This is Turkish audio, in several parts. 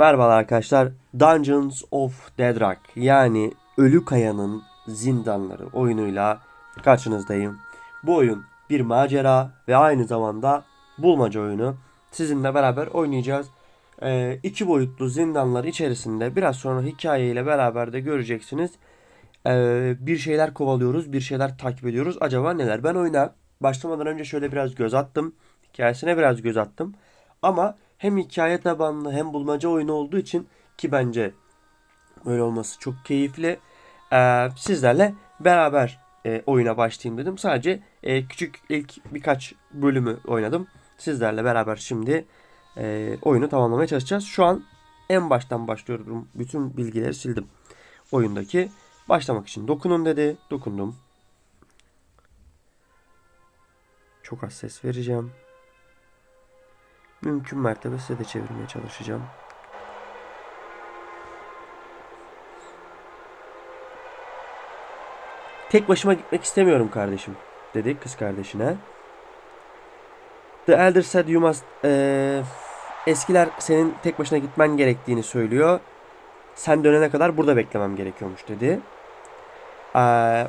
Merhabalar arkadaşlar. Dungeons of Deadrock yani Ölü Kaya'nın zindanları oyunuyla karşınızdayım. Bu oyun bir macera ve aynı zamanda bulmaca oyunu. Sizinle beraber oynayacağız. Ee, iki boyutlu zindanlar içerisinde biraz sonra hikayeyle beraber de göreceksiniz. Ee, bir şeyler kovalıyoruz, bir şeyler takip ediyoruz. Acaba neler? Ben oyuna başlamadan önce şöyle biraz göz attım. Hikayesine biraz göz attım. Ama hem hikaye tabanlı hem bulmaca oyunu olduğu için ki bence öyle olması çok keyifli. Ee, sizlerle beraber e, oyuna başlayayım dedim. Sadece e, küçük ilk birkaç bölümü oynadım. Sizlerle beraber şimdi e, oyunu tamamlamaya çalışacağız. Şu an en baştan başlıyorum. Bütün bilgileri sildim. Oyundaki başlamak için dokunun dedi. Dokundum. Çok az ses vereceğim. Mümkün mertebe size de çevirmeye çalışacağım. Tek başıma gitmek istemiyorum kardeşim dedi kız kardeşine. The Elder said you must eee, eskiler senin tek başına gitmen gerektiğini söylüyor. Sen dönene kadar burada beklemem gerekiyormuş dedi. Eee,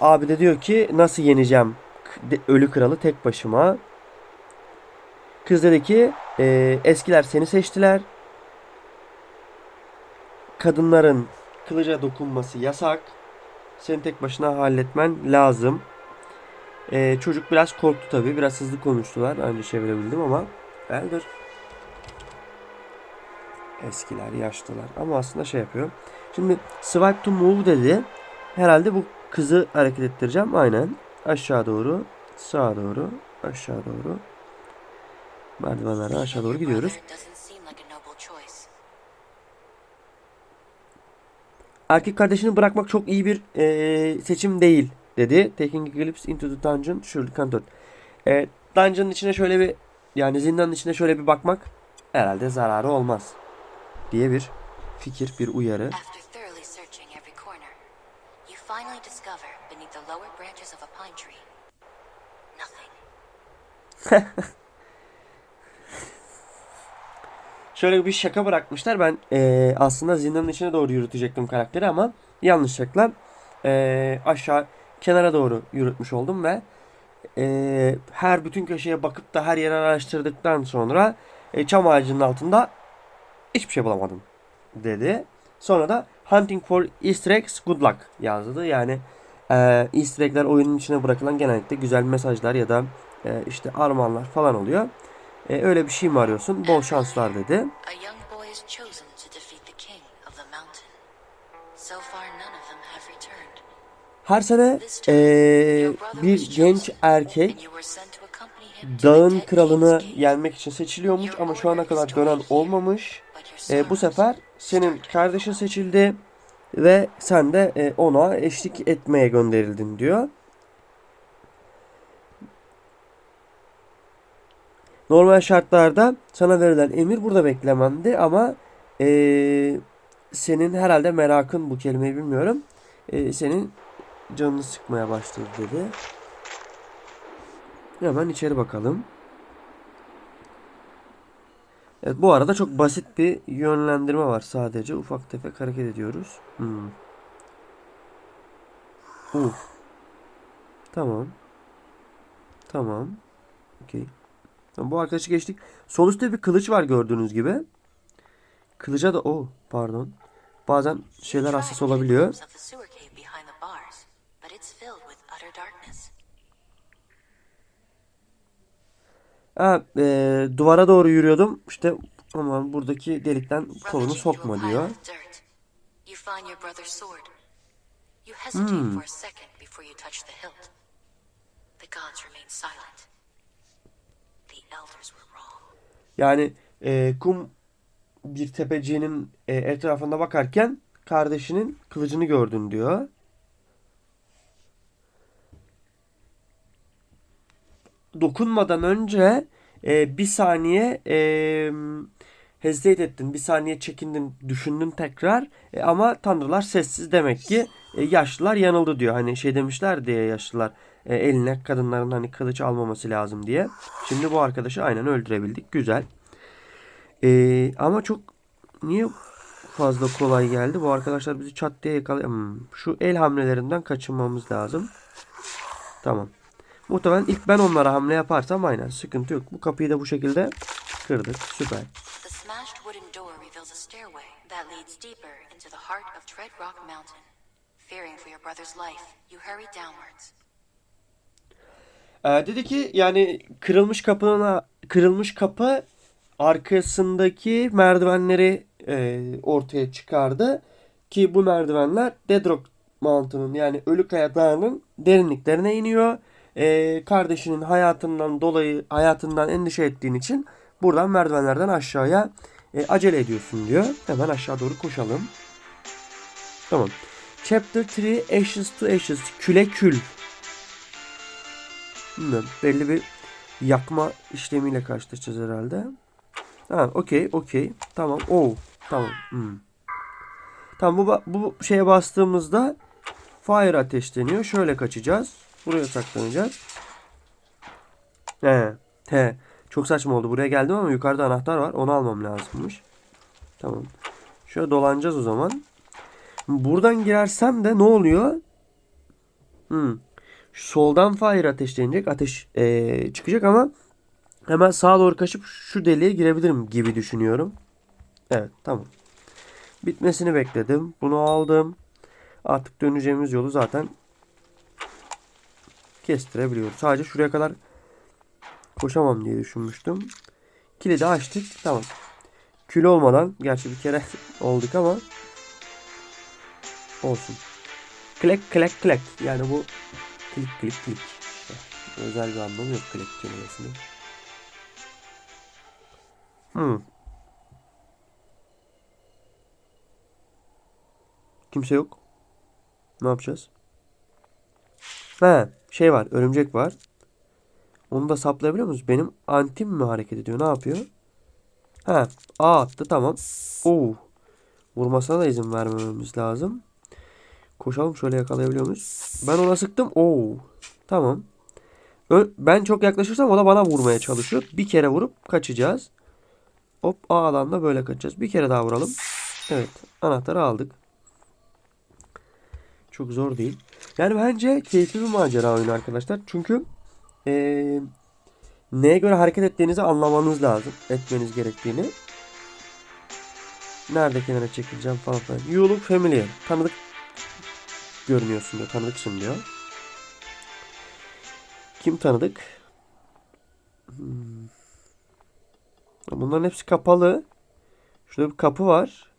abi de diyor ki nasıl yeneceğim ölü kralı tek başıma. Kız dedi ki "Ee, eskiler seni seçtiler. Kadınların kılıca dokunması yasak. Seni tek başına halletmen lazım. Ee, çocuk biraz korktu tabii. Biraz hızlı konuştular. Önce çevirebildim ama Elder. Eskiler, yaşlılar. Ama aslında şey yapıyor. Şimdi swipe to move dedi. Herhalde bu kızı hareket ettireceğim. Aynen. Aşağı doğru. Sağa doğru. Aşağı doğru. Merdivenlerden aşağı doğru gidiyoruz. Erkek kardeşini bırakmak çok iyi bir eee, seçim değil dedi. Taking glimpse into the dungeon surely can't hurt. E, dungeon'ın içine şöyle bir yani zindanın içine şöyle bir bakmak herhalde zararı olmaz diye bir fikir, bir uyarı. Şöyle bir şaka bırakmışlar. Ben eee, aslında zindanın içine doğru yürütecektim karakteri ama yanlışlıkla eee, aşağı kenara doğru yürütmüş oldum ve eee, her bütün köşeye bakıp da her yeri araştırdıktan sonra e, çam ağacının altında hiçbir şey bulamadım dedi. Sonra da Hunting for Easter eggs good luck yazdı. Yani eee Easter egg'ler oyunun içine bırakılan genellikle güzel mesajlar ya da eee, işte armağanlar falan oluyor. E, öyle bir şey mi arıyorsun? Bol şanslar dedi. Her sene brother bir genç erkek dağın kralını yenmek için seçiliyormuş ama şu ana kadar dönen olmamış. E, bu sefer senin kardeşin seçildi ve sen de e, ona eşlik etmeye gönderildin diyor. Normal şartlarda sana verilen emir burada beklemendi ama e, senin herhalde merakın bu kelimeyi bilmiyorum. E, senin canını sıkmaya başladı dedi. Hemen içeri bakalım. Evet, bu arada çok basit bir yönlendirme var sadece. Ufak tefek hareket ediyoruz. Hmm. Uh. Tamam. Tamam. Okey. Tamam, bu arkadaşı geçtik. Sol üstte bir kılıç var gördüğünüz gibi. Kılıca da o pardon. Bazen şeyler hassas olabiliyor. Ha, e, duvara doğru yürüyordum. İşte aman buradaki delikten kolunu sokma diyor. of Yani e, kum bir tepecinin e, etrafında bakarken kardeşinin kılıcını gördün diyor. Dokunmadan önce e, bir saniye e, hesitate ettin, bir saniye çekindin, düşündün tekrar. E, ama tanrılar sessiz demek ki e, yaşlılar yanıldı diyor. Hani şey demişler diye yaşlılar e, eline kadınların hani kılıç almaması lazım diye. Şimdi bu arkadaşı aynen öldürebildik. Güzel. E, ama çok niye fazla kolay geldi? Bu arkadaşlar bizi çat diye yakalıyor. Hmm, Şu el hamlelerinden kaçınmamız lazım. Tamam. Muhtemelen ilk ben onlara hamle yaparsam aynen sıkıntı yok. Bu kapıyı da bu şekilde kırdık. Süper. The smashed wooden door reveals a stairway that leads deeper into the heart of Dread Rock Mountain. Fearing for your brother's life, you hurry downwards. Ee, dedi ki yani kırılmış kapının kırılmış kapı arkasındaki merdivenleri e, ortaya çıkardı ki bu merdivenler Deadrock Mountain'ın yani Ölükaya Dağı'nın derinliklerine iniyor. Ee, kardeşinin hayatından dolayı hayatından endişe ettiğin için buradan merdivenlerden aşağıya e, acele ediyorsun diyor. Hemen aşağı doğru koşalım. Tamam. Chapter 3 Ashes to Ashes Küle Kül Bilmiyorum. Belli bir yakma işlemiyle karşılaşacağız herhalde. Ha, okey, okey. Tamam. Oo, tamam. Hmm. Tamam bu bu şeye bastığımızda fire ateşleniyor. Şöyle kaçacağız. Buraya saklanacağız. He. He. Çok saçma oldu. Buraya geldim ama yukarıda anahtar var. Onu almam lazımmış. Tamam. Şöyle dolanacağız o zaman. Buradan girersem de ne oluyor? Hmm. Şu soldan fire ateşlenecek. Ateş eee, çıkacak ama hemen sağa doğru kaçıp şu deliğe girebilirim gibi düşünüyorum. Evet tamam. Bitmesini bekledim. Bunu aldım. Artık döneceğimiz yolu zaten kestirebiliyoruz. Sadece şuraya kadar koşamam diye düşünmüştüm. Kilidi açtık. Tamam. Kül olmadan gerçi bir kere olduk ama olsun. Klek klek klek. Yani bu Klik klik klik. İşte özel bir anlamı yok klik kelimesinin. Hmm. Kimse yok. Ne yapacağız? He, şey var, örümcek var. Onu da saplayabiliyor muyuz? Benim antim mi hareket ediyor? Ne yapıyor? He, A attı tamam. Oo. Vurmasına da izin vermememiz lazım. Koşalım şöyle yakalayabiliyor muyuz? Ben ona sıktım. Oo. Tamam. Ben çok yaklaşırsam o da bana vurmaya çalışıyor. Bir kere vurup kaçacağız. Hop A'dan da böyle kaçacağız. Bir kere daha vuralım. Evet. Anahtarı aldık. Çok zor değil. Yani bence keyifli bir macera oyunu arkadaşlar. Çünkü eee, neye göre hareket ettiğinizi anlamanız lazım. Etmeniz gerektiğini. Nerede kenara çekileceğim falan filan. You look familiar. Tanıdık görünüyorsun diyor. Tanıdıksın diyor. Kim tanıdık? Hmm. Bunların hepsi kapalı. Şurada bir kapı var.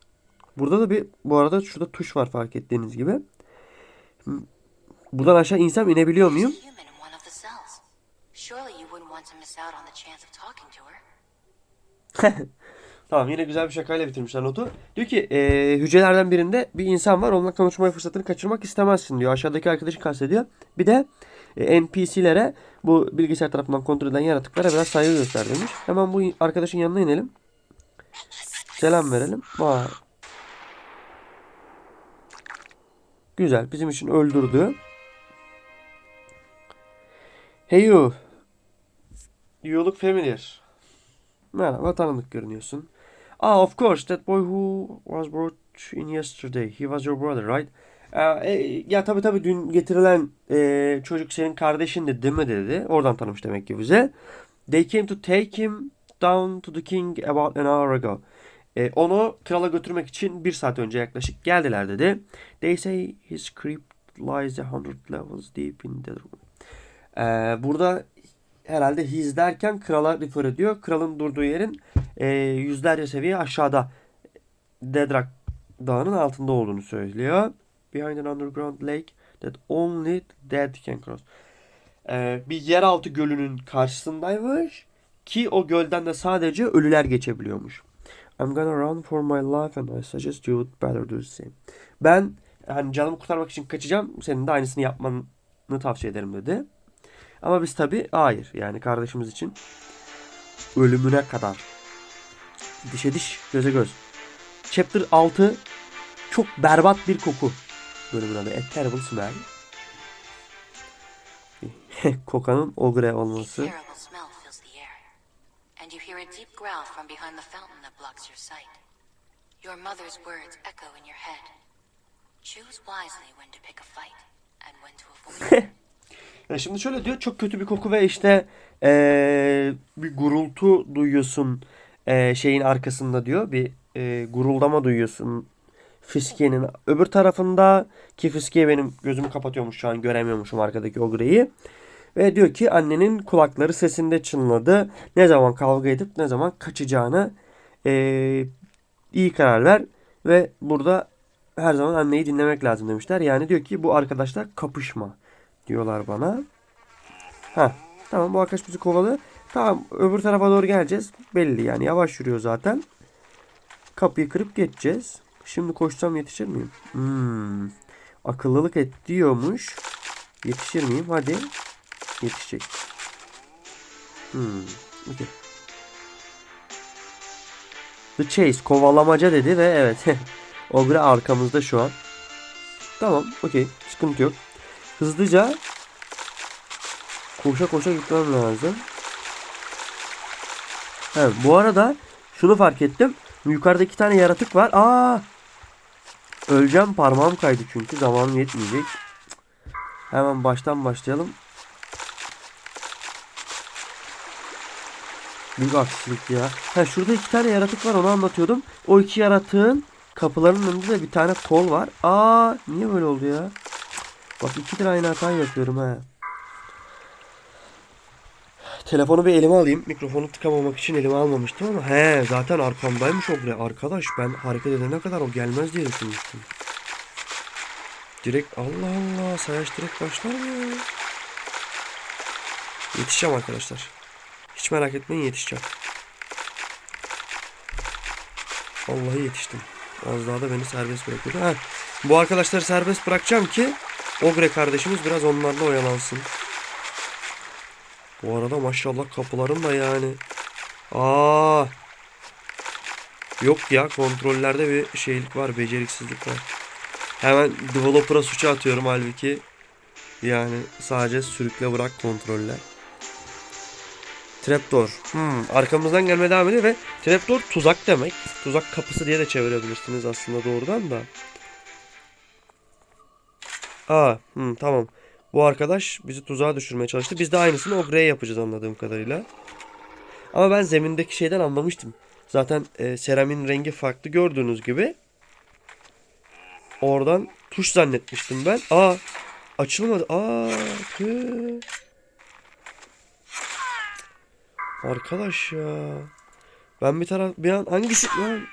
Burada da bir bu arada şurada tuş var fark ettiğiniz gibi. Hmm. Buradan aşağı insem inebiliyor muyum? Tamam yine güzel bir şakayla bitirmişler notu. Diyor ki eee, hücrelerden birinde bir insan var. Onunla konuşmaya fırsatını kaçırmak istemezsin diyor. Aşağıdaki arkadaşı kastediyor. Bir de e, NPC'lere bu bilgisayar tarafından kontrol edilen yaratıklara biraz saygı göster demiş. Hemen bu arkadaşın yanına inelim. Selam verelim. Vay. Güzel. Bizim için öldürdü. Hey you. You look familiar. Merhaba tanıdık görünüyorsun. Ah of course that boy who was brought in yesterday. He was your brother right? Aa, e, ya tabi tabi dün getirilen e, çocuk senin kardeşindi değil mi dedi. Oradan tanımış demek ki bize. They came to take him down to the king about an hour ago. E, onu krala götürmek için bir saat önce yaklaşık geldiler dedi. They say his crypt lies a hundred levels deep in the room. E, burada herhalde his derken krala refer ediyor. Kralın durduğu yerin e, yüzlerce seviye aşağıda Dedrak dağının altında olduğunu söylüyor. Behind an underground lake that only dead can cross. E, bir yeraltı gölünün karşısındaymış ki o gölden de sadece ölüler geçebiliyormuş. I'm gonna run for my life and I suggest you would better do the same. Ben hani canımı kurtarmak için kaçacağım. Senin de aynısını yapmanı tavsiye ederim dedi. Ama biz tabi hayır yani kardeşimiz için ölümüne kadar dişe diş göze göz. Chapter 6 çok berbat bir koku bölümün adı. A Terrible Smell. Kokanın ogre olması. Terrible smell fills the air. And you hear a deep growl from behind the fountain that blocks your sight. Your mother's words echo in your head. Choose wisely when to pick a fight and when to avoid Ya şimdi şöyle diyor çok kötü bir koku ve işte eee, bir gurultu duyuyorsun eee, şeyin arkasında diyor. Bir eee, guruldama duyuyorsun Fiskiye'nin öbür tarafında ki Fiskiye benim gözümü kapatıyormuş şu an göremiyormuşum arkadaki ogreyi. Ve diyor ki annenin kulakları sesinde çınladı. Ne zaman kavga edip ne zaman kaçacağını eee, iyi karar ver. Ve burada her zaman anneyi dinlemek lazım demişler. Yani diyor ki bu arkadaşlar kapışma diyorlar bana. Ha tamam bu arkadaş bizi kovalı. Tamam öbür tarafa doğru geleceğiz. Belli yani yavaş yürüyor zaten. Kapıyı kırıp geçeceğiz. Şimdi koşsam yetişir miyim? Hmm. Akıllılık et diyormuş. Yetişir miyim? Hadi. Yetişecek. Hmm. okey. The Chase kovalamaca dedi ve evet. Ogre arkamızda şu an. Tamam okey. Sıkıntı yok. Hızlıca koşa koşa gitmem lazım. He, bu arada şunu fark ettim. Yukarıda iki tane yaratık var. Aa! Öleceğim parmağım kaydı çünkü zamanım yetmeyecek. Hemen baştan başlayalım. Büyük aksilik ya. Ha şurada iki tane yaratık var onu anlatıyordum. O iki yaratığın kapılarının önünde de bir tane kol var. Aa niye böyle oldu ya? Bak ikidir aynı hatayı yapıyorum ha. Telefonu bir elime alayım. Mikrofonu tıkamamak için elime almamıştım ama he zaten arkamdaymış o buraya. Arkadaş ben hareket edene kadar o gelmez diye düşünmüştüm. Direkt Allah Allah sayaç direkt başlar mı? Yetişeceğim arkadaşlar. Hiç merak etmeyin yetişeceğim. Vallahi yetiştim. Az daha da beni serbest bırakıyordu. Ha, bu arkadaşları serbest bırakacağım ki Ogre kardeşimiz biraz onlarla oyalansın. Bu arada maşallah kapıların da yani. Aa. Yok ya kontrollerde bir şeylik var, beceriksizlik var. Hemen developer'a suçu atıyorum halbuki. Yani sadece sürükle bırak kontroller. Trapdoor. Hmm, arkamızdan gelmeye devam ediyor ve trapdoor tuzak demek. Tuzak kapısı diye de çevirebilirsiniz aslında doğrudan da. Aa, hmm, tamam. Bu arkadaş bizi tuzağa düşürmeye çalıştı. Biz de aynısını Ogre'ye yapacağız anladığım kadarıyla. Ama ben zemindeki şeyden anlamıştım. Zaten e, seramin rengi farklı gördüğünüz gibi. Oradan tuş zannetmiştim ben. Aa açılmadı. Aa tüh. Arkadaş ya. Ben bir taraf bir an hangisi lan?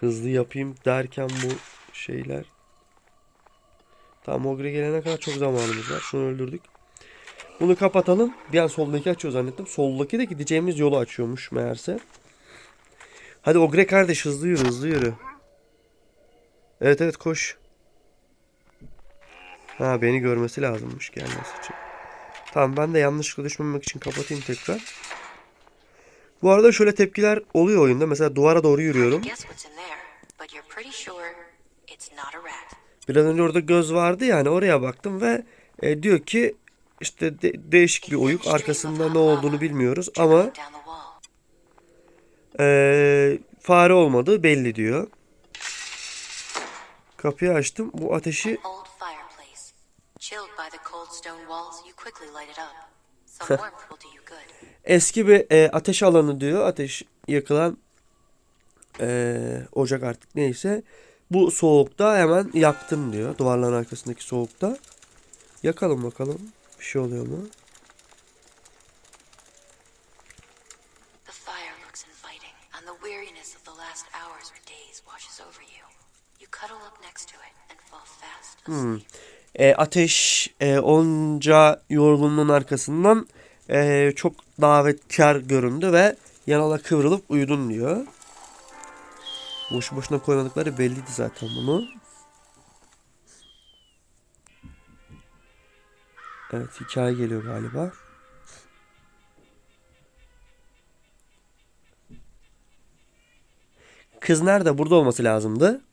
Hızlı yapayım derken bu şeyler. Tamam Ogre gelene kadar çok zamanımız var. Şunu öldürdük. Bunu kapatalım. Bir an soldaki açıyor zannettim. Soldaki de gideceğimiz yolu açıyormuş meğerse. Hadi Ogre kardeş hızlı yürü hızlı yürü. Evet evet koş. Ha beni görmesi lazımmış gelmesi için. Tamam ben de yanlışlıkla düşmemek için kapatayım tekrar. Bu arada şöyle tepkiler oluyor oyunda. Mesela duvara doğru yürüyorum. Guess what's in there, but you're pretty sure it's not a rat. Biraz önce orada göz vardı yani oraya baktım ve e, diyor ki işte de- değişik bir oyuk arkasında ne olduğunu bilmiyoruz ama e, fare olmadığı belli diyor. Kapıyı açtım. Bu ateşi eski bir e, ateş alanı diyor. Ateş yakılan e, ocak artık neyse. Bu soğukta hemen yaktım diyor. Duvarların arkasındaki soğukta. Yakalım bakalım. Bir şey oluyor mu? Asleep. E, ateş e, onca yorgunluğun arkasından e, çok davetkar göründü ve yanına kıvrılıp uyudun diyor. Boşu boşuna koymadıkları belliydi zaten bunu. Evet hikaye geliyor galiba. Kız nerede? Burada olması lazımdı.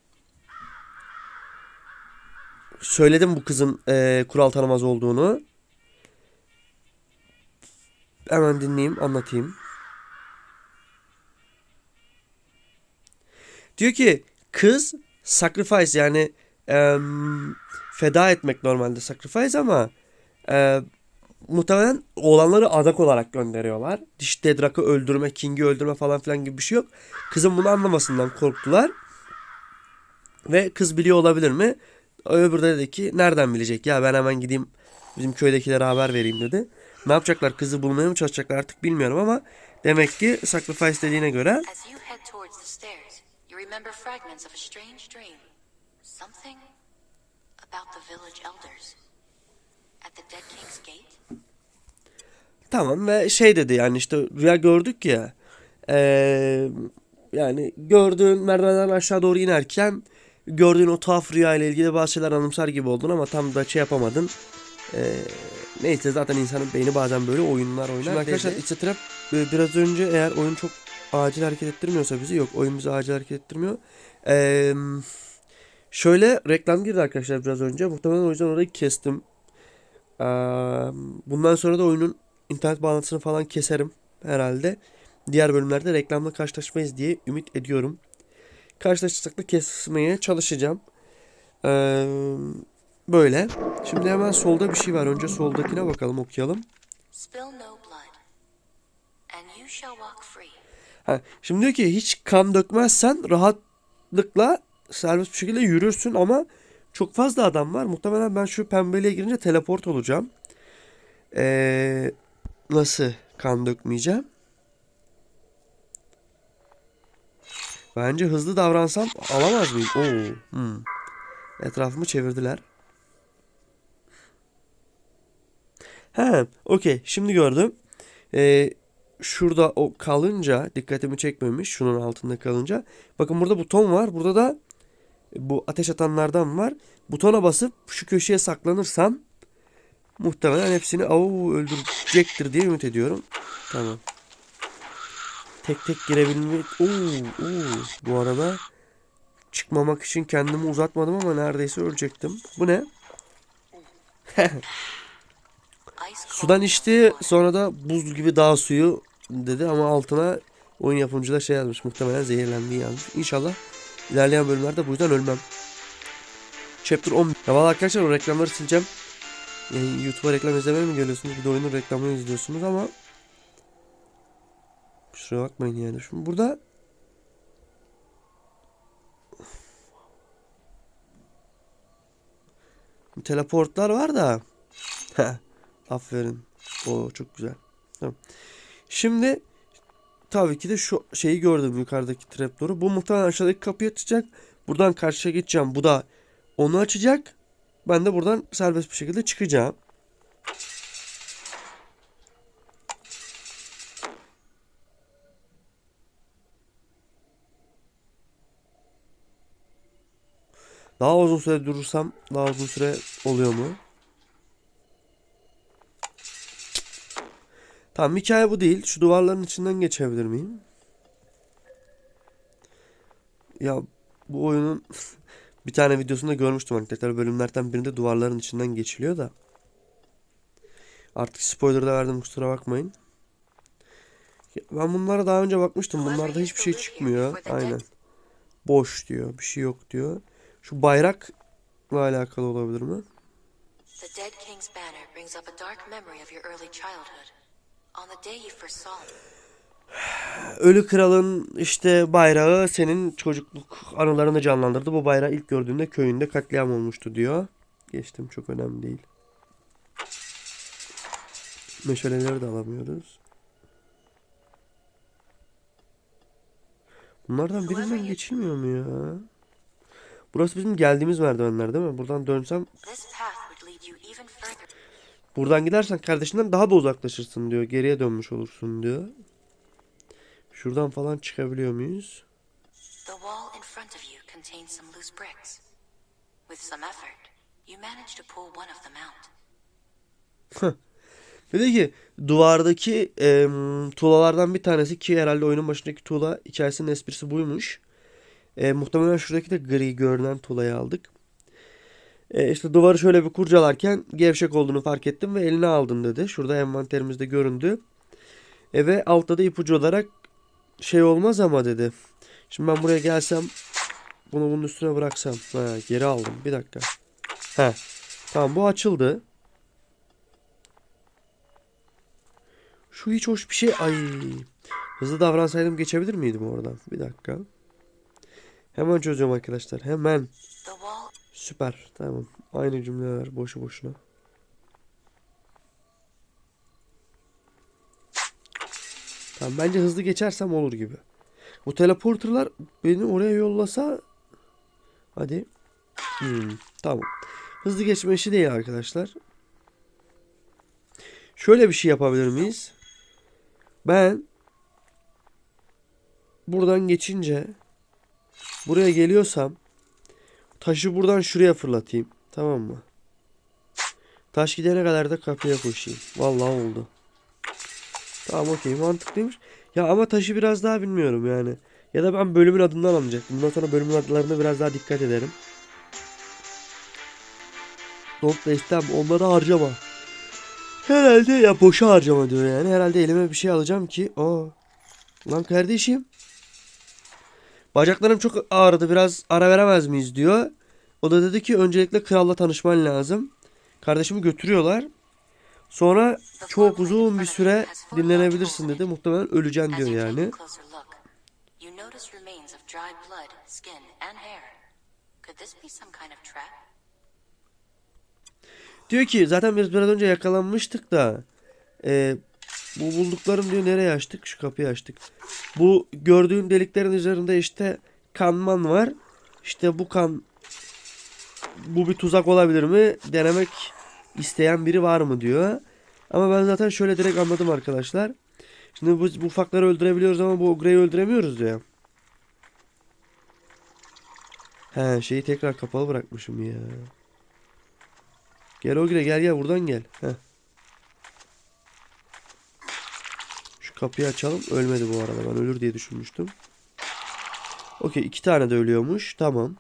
Söyledim bu kızın eee, kural tanımaz olduğunu. Hemen dinleyeyim, anlatayım. Diyor ki kız sacrifice yani em, feda etmek normalde sacrifice ama e, muhtemelen oğlanları adak olarak gönderiyorlar. Diş Dedrak'ı öldürme, King'i öldürme falan filan gibi bir şey yok. Kızın bunu anlamasından korktular. Ve kız biliyor olabilir mi? Öbürü de dedi ki nereden bilecek ya ben hemen gideyim bizim köydekilere haber vereyim dedi. Ne yapacaklar kızı bulmaya mı çalışacaklar artık bilmiyorum ama demek ki sacrifice dediğine göre you remember fragments of a strange dream. Something about the village elders. At the Dead King's Gate? Tamam ve şey dedi yani işte rüya gördük ya. Eee, yani gördüğün merdivenden aşağı doğru inerken gördüğün o tuhaf rüya ile ilgili bazı şeyler anımsar gibi oldun ama tam da şey yapamadın. Eee, neyse zaten insanın beyni bazen böyle oyunlar oynar. Şimdi arkadaşlar It's a Trap biraz önce eğer oyun çok acil hareket ettirmiyorsa bizi yok oyun bizi acil hareket ettirmiyor. Eee, şöyle reklam girdi arkadaşlar biraz önce muhtemelen o yüzden orayı kestim. Eee, bundan sonra da oyunun internet bağlantısını falan keserim herhalde. Diğer bölümlerde reklamla karşılaşmayız diye ümit ediyorum. Karşılaşırsak da kesmeye çalışacağım. Ee, böyle. Şimdi hemen solda bir şey var. Önce soldakine bakalım okuyalım. Spill no blood, and you shall walk free. Şimdi diyor ki hiç kan dökmezsen rahatlıkla serbest bir şekilde yürürsün ama çok fazla adam var. Muhtemelen ben şu pembeliğe girince teleport olacağım. Ee, nasıl kan dökmeyeceğim? Bence hızlı davransam alamaz mıyım? Oo, hmm. Etrafımı çevirdiler. He, okey. Şimdi gördüm. Ee, şurada o kalınca dikkatimi çekmemiş. Şunun altında kalınca. Bakın burada buton var. Burada da bu ateş atanlardan var. Butona basıp şu köşeye saklanırsam muhtemelen hepsini au öldürecektir diye ümit ediyorum. Tamam. Tek tek girebilmek. Oo, oo. Bu arada çıkmamak için kendimi uzatmadım ama neredeyse ölecektim. Bu ne? Sudan içti sonra da buz gibi dağ suyu dedi ama altına oyun yapımcı da şey yazmış muhtemelen zehirlendiği yazmış. İnşallah ilerleyen bölümlerde bu yüzden ölmem. Chapter 10. Ya valla arkadaşlar o reklamları sileceğim. Yani YouTube'a reklam izlemeye mi geliyorsunuz? Bir de oyunun reklamını izliyorsunuz ama Kusura bakmayın yani. Şimdi burada teleportlar var da Aferin. O çok güzel. Tamam. Şimdi tabii ki de şu şeyi gördüm yukarıdaki trapdoor'u. Bu muhtemelen aşağıdaki kapıyı açacak. Buradan karşıya geçeceğim. Bu da onu açacak. Ben de buradan serbest bir şekilde çıkacağım. Daha uzun süre durursam daha uzun süre oluyor mu? Tamam hikaye bu değil. Şu duvarların içinden geçebilir miyim? Ya bu oyunun bir tane videosunda görmüştüm arkadaşlar. Bölümlerden birinde duvarların içinden geçiliyor da. Artık spoiler da verdim kusura bakmayın. Ben bunlara daha önce bakmıştım. Bunlarda hiçbir şey çıkmıyor. Aynen. Boş diyor. Bir şey yok diyor. Şu bayrakla alakalı olabilir mi? The Dead King's banner brings up a dark memory of your early childhood. Ölü kralın işte bayrağı senin çocukluk anılarını canlandırdı. Bu bayrağı ilk gördüğünde köyünde katliam olmuştu diyor. Geçtim çok önemli değil. Meşaleleri de alamıyoruz. Bunlardan birinden geçilmiyor mu ya? Burası bizim geldiğimiz merdivenler değil mi? Buradan dönsem Buradan gidersen kardeşinden daha da uzaklaşırsın diyor. Geriye dönmüş olursun diyor. Şuradan falan çıkabiliyor muyuz? The wall in front of you contains some loose bricks. With some effort, you manage to pull one of them out. Dedi ki duvardaki em, tuğlalardan bir tanesi ki herhalde oyunun başındaki tuğla hikayesinin esprisi buymuş. E, muhtemelen şuradaki de gri görünen tuğlayı aldık. E, işte duvarı şöyle bir kurcalarken gevşek olduğunu fark ettim ve eline aldın dedi. Şurada envanterimizde göründü. E, ve altta da ipucu olarak şey olmaz ama dedi. Şimdi ben buraya gelsem bunu bunun üstüne bıraksam. Ha, geri aldım. Bir dakika. He. Tamam bu açıldı. Şu hiç hoş bir şey. Ay. Hızlı davransaydım geçebilir miydim oradan? Bir dakika. Hemen çözüyorum arkadaşlar. Hemen. Süper. Tamam. Aynı cümleler boşu boşuna. Tamam bence hızlı geçersem olur gibi. Bu teleporterlar beni oraya yollasa hadi. Hmm, tamam. Hızlı geçme işi değil arkadaşlar. Şöyle bir şey yapabilir miyiz? Ben buradan geçince buraya geliyorsam Taşı buradan şuraya fırlatayım. Tamam mı? Taş gidene kadar da kapıya koşayım. Vallahi oldu. Tamam okey mantıklıymış. Ya ama taşı biraz daha bilmiyorum yani. Ya da ben bölümün adından alacaktım. Bundan sonra bölümün adlarına biraz daha dikkat ederim. Don't waste time. Onları harcama. Herhalde ya boşa harcama diyor yani. Herhalde elime bir şey alacağım ki. Aa. Lan kardeşim. Bacaklarım çok ağrıdı biraz ara veremez miyiz diyor. O da dedi ki öncelikle kralla tanışman lazım. Kardeşimi götürüyorlar. Sonra çok uzun bir süre dinlenebilirsin dedi. Muhtemelen öleceksin diyor yani. Diyor ki zaten biz biraz önce yakalanmıştık da e, bu bulduklarım diyor nereye açtık? Şu kapıyı açtık. Bu gördüğün deliklerin üzerinde işte kanman var. İşte bu kan bu bir tuzak olabilir mi? Denemek isteyen biri var mı diyor. Ama ben zaten şöyle direkt anladım arkadaşlar. Şimdi bu, bu ufakları öldürebiliyoruz ama bu ogreyi öldüremiyoruz diyor. He şeyi tekrar kapalı bırakmışım ya. Gel Ogre gel gel buradan gel. Heh. Kapıyı açalım. Ölmedi bu arada. Ben ölür diye düşünmüştüm. Okey iki tane de ölüyormuş. Tamam.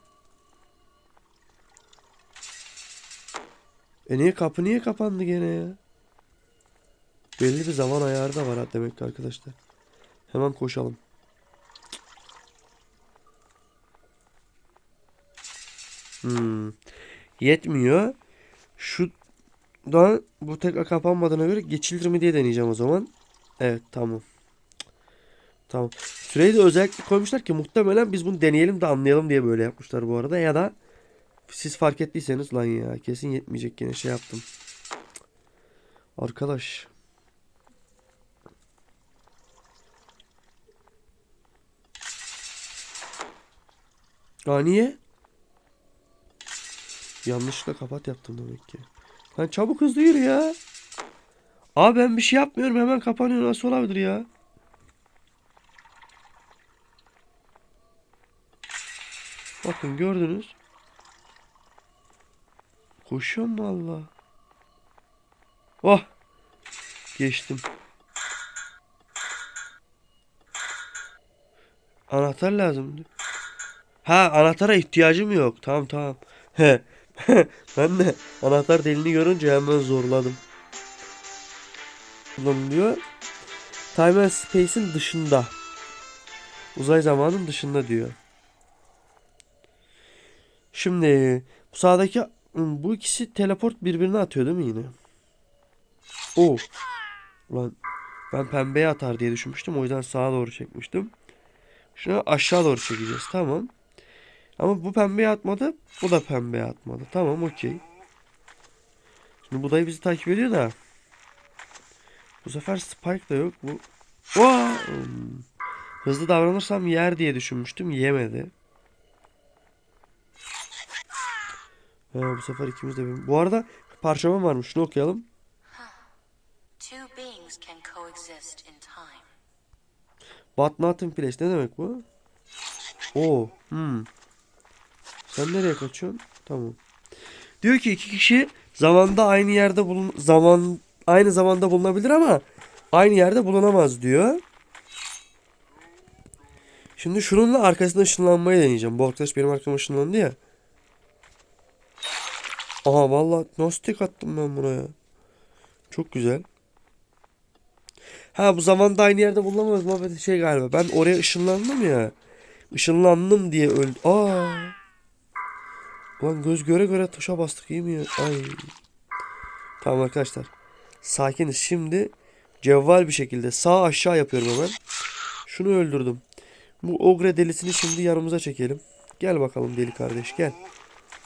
E niye kapı niye kapandı gene ya? Belli bir zaman ayarı da var demek ki arkadaşlar. Hemen koşalım. Hmm. Yetmiyor. Şu da bu tekrar kapanmadığına göre geçilir mi diye deneyeceğim o zaman. Evet tamam. Tamam. Süreyi de özellikle koymuşlar ki muhtemelen biz bunu deneyelim de anlayalım diye böyle yapmışlar bu arada. Ya da siz fark ettiyseniz lan ya kesin yetmeyecek yine şey yaptım. Arkadaş. Aa niye? Yanlışlıkla kapat yaptım demek ki. Lan çabuk hızlı yürü ya. Abi ben bir şey yapmıyorum hemen kapanıyor nasıl olabilir ya? Bakın gördünüz. Koşuyorum valla. Oh. Geçtim. Anahtar lazım. Ha anahtara ihtiyacım yok. Tamam tamam. Ben de anahtar delini görünce hemen zorladım. Kullanılıyor. Time and Space'in dışında. Uzay zamanın dışında diyor. Şimdi bu sağdaki hmm, bu ikisi teleport birbirine atıyor değil mi yine? Oo. Ulan ben pembeye atar diye düşünmüştüm. O yüzden sağa doğru çekmiştim. Şunu aşağı doğru çekeceğiz. Tamam. Ama bu pembeye atmadı. Bu da pembeye atmadı. Tamam okey. Şimdi bu dayı bizi takip ediyor da. Bu sefer Spike da yok. Bu. Hmm. Hızlı davranırsam yer diye düşünmüştüm. Yemedi. Ha, bu sefer ikimiz de Bu arada parçamam varmış. Şunu okuyalım. But not in place. Ne demek bu? Oo. Hmm. Sen nereye kaçıyorsun? Tamam. Diyor ki iki kişi zamanda aynı yerde bulun zaman aynı zamanda bulunabilir ama aynı yerde bulunamaz diyor. Şimdi şununla arkasına ışınlanmayı deneyeceğim. Bu arkadaş benim arkama ışınlandı ya. Aha vallahi nostik attım ben buna ya. Çok güzel. Ha bu zamanda aynı yerde bulunamaz muhabbeti şey galiba. Ben oraya ışınlandım ya. Işınlandım diye öldü. Aa. Ulan göz göre göre tuşa bastık iyi mi ya? Ay. Tamam arkadaşlar. Sakiniz. Şimdi cevval bir şekilde sağ aşağı yapıyorum hemen. Şunu öldürdüm. Bu ogre delisini şimdi yanımıza çekelim. Gel bakalım deli kardeş gel.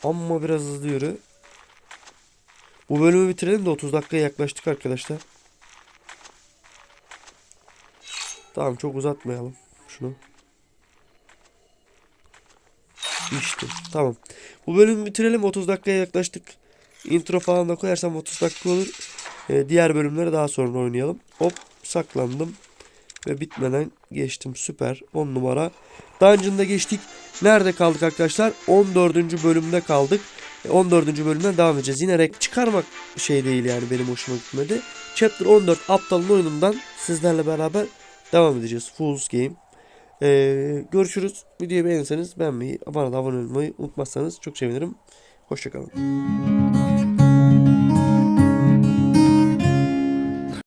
Amma biraz hızlı yürü. Bu bölümü bitirelim de 30 dakikaya yaklaştık arkadaşlar. Tamam çok uzatmayalım şunu. İşte tamam. Bu bölümü bitirelim 30 dakikaya yaklaştık. Intro falan da koyarsam 30 dakika olur. Ee, diğer bölümleri daha sonra oynayalım. Hop saklandım. Ve bitmeden geçtim. Süper. 10 numara. Dungeon'da geçtik. Nerede kaldık arkadaşlar? 14. bölümde kaldık. E, 14. bölümden devam edeceğiz. Yine renk çıkarmak şey değil yani benim hoşuma gitmedi. Chapter 14 aptalın oyunundan sizlerle beraber devam edeceğiz. Fool's Game. Ee, görüşürüz. Videoyu beğenirseniz beğenmeyi, bana da abone olmayı unutmazsanız çok sevinirim. Hoşçakalın.